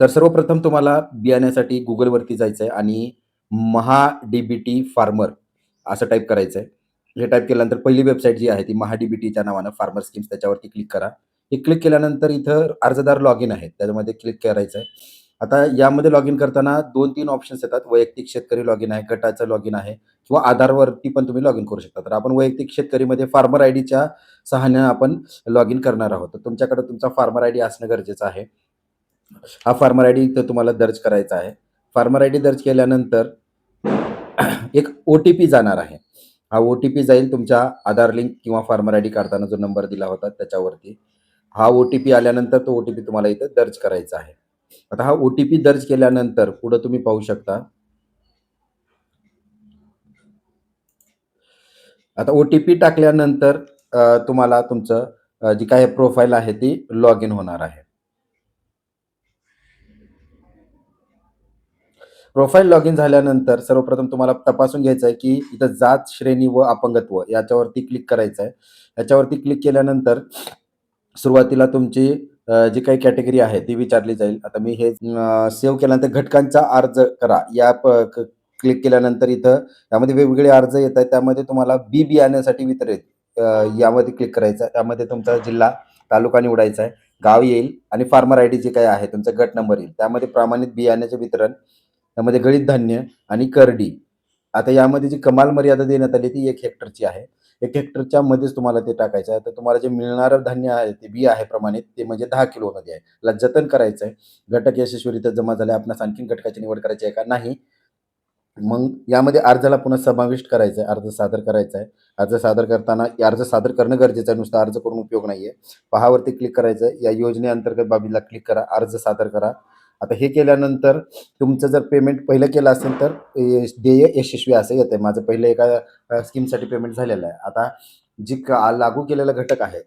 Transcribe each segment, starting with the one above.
तर सर्वप्रथम तुम्हाला बियाण्यासाठी गुगलवरती जायचं आहे आणि महा डी-बी-टी फार्मर असं टाईप करायचं आहे. हे टाईप केल्यानंतर पहिली वेबसाईट जी आहे ती महा डी-बी-टीच्या नावानं फार्मर स्कीम्स त्याच्यावरती क्लिक करा. हे क्लिक केल्यानंतर इथं अर्जदार लॉगिन आहे. त्याच्यामध्ये क्लिक करायचं आहे. आता यामध्ये लॉग इन करताना 2-3 ऑप्शन्स येतात. वैयक्तिक शेतकरी लॉगिन आहे, गटाचं लॉगिन आहे किंवा आधारवरती पण तुम्ही लॉग इन करू शकता. तर आपण वैयक्तिक शेतकरीमध्ये फार्मर आय डीच्या सहाय्याने आपण लॉग इन करणार आहोत. तर तुमच्याकडे तुमचा फार्मर आय डी असणं गरजेचं आहे. हा फार्मर आय डी इथं तुम्हाला दर्ज करायचा आहे. फार्मर आय डी दर्ज केल्यानंतर एक ओ-टी-पी जाणार आहे. हा ओ-टी-पी जाईल तुमच्या आधार लिंक किंवा फार्मर आय डी काढताना जो नंबर दिला होता त्याच्यावरती. हा ओ-टी-पी आल्यानंतर तो ओ-टी-पी तुम्हाला इथं दर्ज करायचा आहे. आता हा ओ-टी-पी दर्ज केल्यानंतर पुढे तुम्ही पाहू शकता आता ओ-टी-पी टाकल्यानंतर तुम्हाला तुमचं जी काही प्रोफाइल आहे ती लॉग इन होणार आहे. प्रोफाईल लॉग इन झाल्यानंतर सर्वप्रथम तुम्हाला तपासून घ्यायचं आहे, की इथं जात, श्रेणी व अपंगत्व याच्यावरती क्लिक करायचं आहे. याच्यावरती क्लिक केल्यानंतर सुरुवातीला तुमची जी काही कॅटेगरी आहे ती विचारली जाईल. आता मी हे सेव्ह केल्यानंतर घटकांचा अर्ज करा या प क्लिक केल्यानंतर इथं यामध्ये वेगवेगळे अर्ज येत आहेत. त्यामध्ये तुम्हाला बी बियाण्यासाठी वितरित यामध्ये क्लिक करायचं आहे. त्यामध्ये तुमचा जिल्हा, तालुका निवडायचा आहे, गाव येईल आणि फार्मर आय डी जे काही आहे तुमचा गट नंबर येईल. त्यामध्ये प्रमाणित बियाण्याचे वितरण, त्यामध्ये गळीत धान्य आणि करडी. आता यामध्ये जी कमाल मर्यादा देण्यात आली ती एक हेक्टरची आहे. एक हेक्टरच्या मध्येच तुम्हाला ते टाकायचं आहे. तर तुम्हाला जे मिळणारं धान्य आहे, ते बी आहे प्रमाणित ते म्हणजे दहा किलोमध्ये आहे. त्याला जतन करायचं आहे. घटक यशस्वीरित्या जमा झाले. आपणास आणखीन घटकाची निवड करायची आहे का? नाही. मग यामध्ये अर्जाला पुन्हा समाविष्ट करायचं आहे. अर्ज सादर करायचा आहे. अर्ज सादर करताना अर्ज सादर करणं गरजेचं आहे. नुसता अर्ज करून उपयोग नाही आहे पहावरती क्लिक करायचं आहे. या योजनेअंतर्गत बाबीला क्लिक करा. अर्ज सादर करा. आता हे केल्यानंतर तुमचं जर पेमेंट पहिलं केलं असेल तर देय यशस्वी असं येतं आहे माझं पहिलं एका स्कीमसाठी पेमेंट झालेलं आहे. आता जी का लागू केलेला घटक आहे,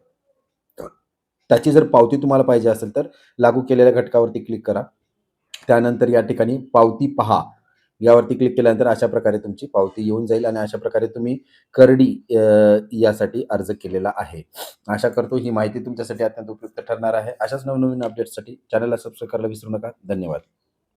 त्याची जर पावती तुम्हाला पाहिजे असेल तर लागू केलेल्या घटकावरती क्लिक करा. त्यानंतर या ठिकाणी पावती पहा यावरती क्लिक केल्यानंतर अशा प्रकारे तुमची पावती येऊन जाईल आणि अशा प्रकारे तुम्ही करडी यासाठी अर्ज केलेला आहे. आशा करतो ही माहिती तुमच्यासाठी अत्यंत उपयुक्त ठरणार आहे. अशाच नवनवीन अपडेट्ससाठी चॅनलला सबस्क्राईब करायला विसरू नका. धन्यवाद.